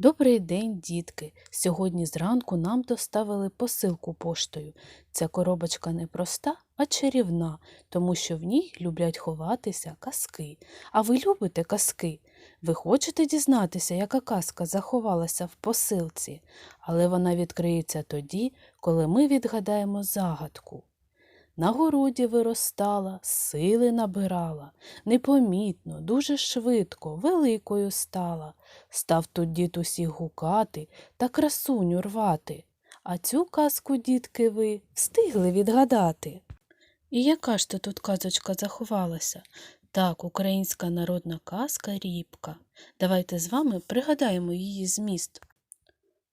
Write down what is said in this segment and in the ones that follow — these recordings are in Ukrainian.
Добрий день, дітки! Сьогодні зранку нам доставили посилку поштою. Ця коробочка не проста, а чарівна, тому що в ній люблять ховатися казки. А ви любите казки? Ви хочете дізнатися, яка казка заховалася в посилці, але вона відкриється тоді, коли ми відгадаємо загадку. На городі виростала, сили набирала, непомітно, дуже швидко, великою стала. Став тут дід усіх гукати та красуню рвати. А цю казку, дітки, ви встигли відгадати. І яка ж то тут казочка заховалася? Так, українська народна казка Рібка. Давайте з вами пригадаємо її зміст.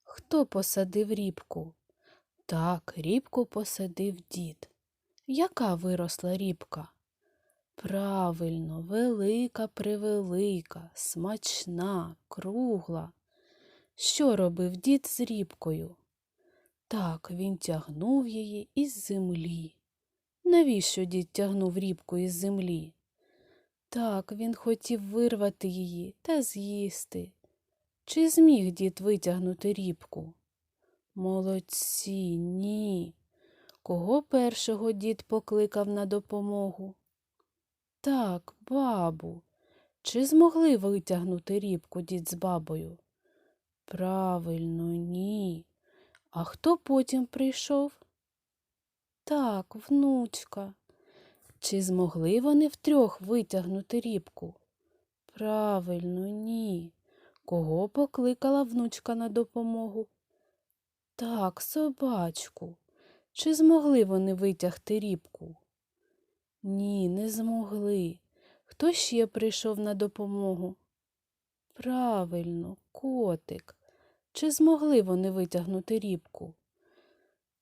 Хто посадив рібку? Так, рібку посадив дід. Яка виросла рібка? Правильно, велика превелика, смачна, кругла. Що робив дід з рібкою? Так, він тягнув її із землі. Навіщо дід тягнув рібку із землі? Так, він хотів вирвати її та з'їсти. Чи зміг дід витягнути рібку? Молодці, ні. Кого першого дід покликав на допомогу? Так, бабу. Чи змогли витягнути рібку дід з бабою? Правильно, ні. А хто потім прийшов? Так, внучка. Чи змогли вони втрьох витягнути рібку? Правильно, ні. Кого покликала внучка на допомогу? Так, собачку. Чи змогли вони витягти рібку? Ні, не змогли. Хто ще прийшов на допомогу? Правильно, котик. Чи змогли вони витягнути рібку?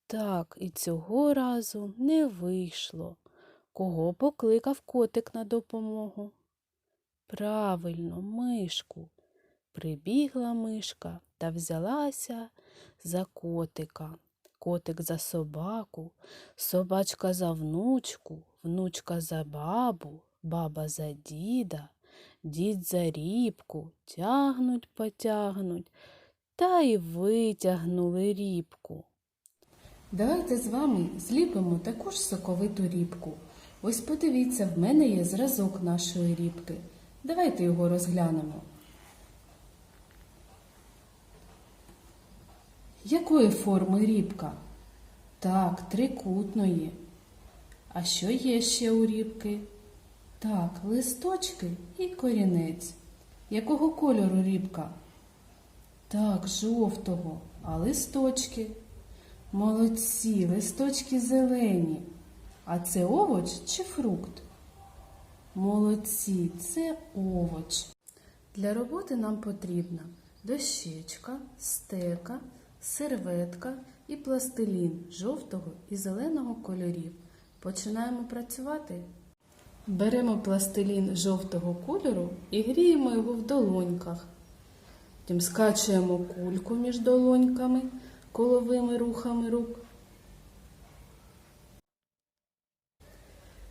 Так, і цього разу не вийшло. Кого покликав котик на допомогу? Правильно, мишку. Прибігла мишка та взялася за котика. Котик за собаку, собачка за внучку, внучка за бабу, баба за діда, дід за рібку, тягнуть, потягнуть, та й витягнули рібку. Давайте з вами зліпимо таку ж соковиту рібку. Ось подивіться, в мене є зразок нашої рібки. Давайте його розглянемо. Якої форми рібка? Так, трикутної. А що є ще у рібки? Так, листочки і корінець. Якого кольору рібка? Так, жовтого, а листочки. Молодці, листочки зелені. А це овоч чи фрукт? Молодці, це овоч. Для роботи нам потрібна дощечка, стека, серветка і пластилін жовтого і зеленого кольорів. Починаємо працювати. Беремо пластилін жовтого кольору і гріємо його в долоньках. Потім скачуємо кульку між долоньками коловими рухами рук.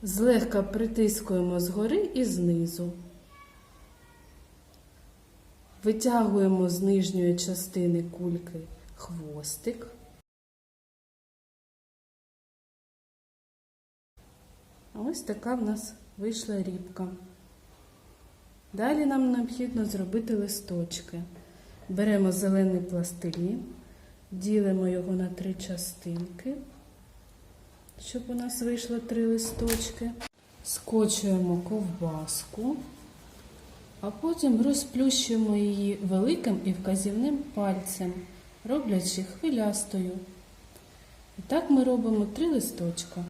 Злегка притискуємо згори і знизу. Витягуємо з нижньої частини кульки хвостик. Ось така в нас вийшла рібка. Далі нам необхідно зробити листочки. Беремо зелений пластилін, ділимо його на три частинки, щоб у нас вийшло три листочки. Скочуємо ковбаску, а потім розплющуємо її великим і вказівним пальцем, роблячи хвилястою. І так ми робимо три листочка.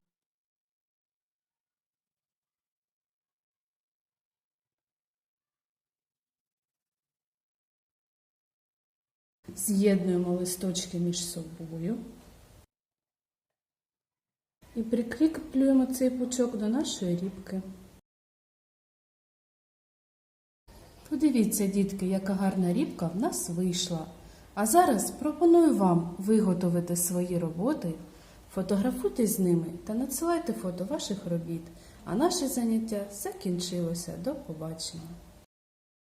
З'єднуємо листочки між собою і прикріплюємо цей пучок до нашої рібки. Подивіться, дітки, яка гарна рібка в нас вийшла. А зараз пропоную вам виготовити свої роботи, фотографуйте з ними та надсилайте фото ваших робіт. А наше заняття закінчилося. До побачення!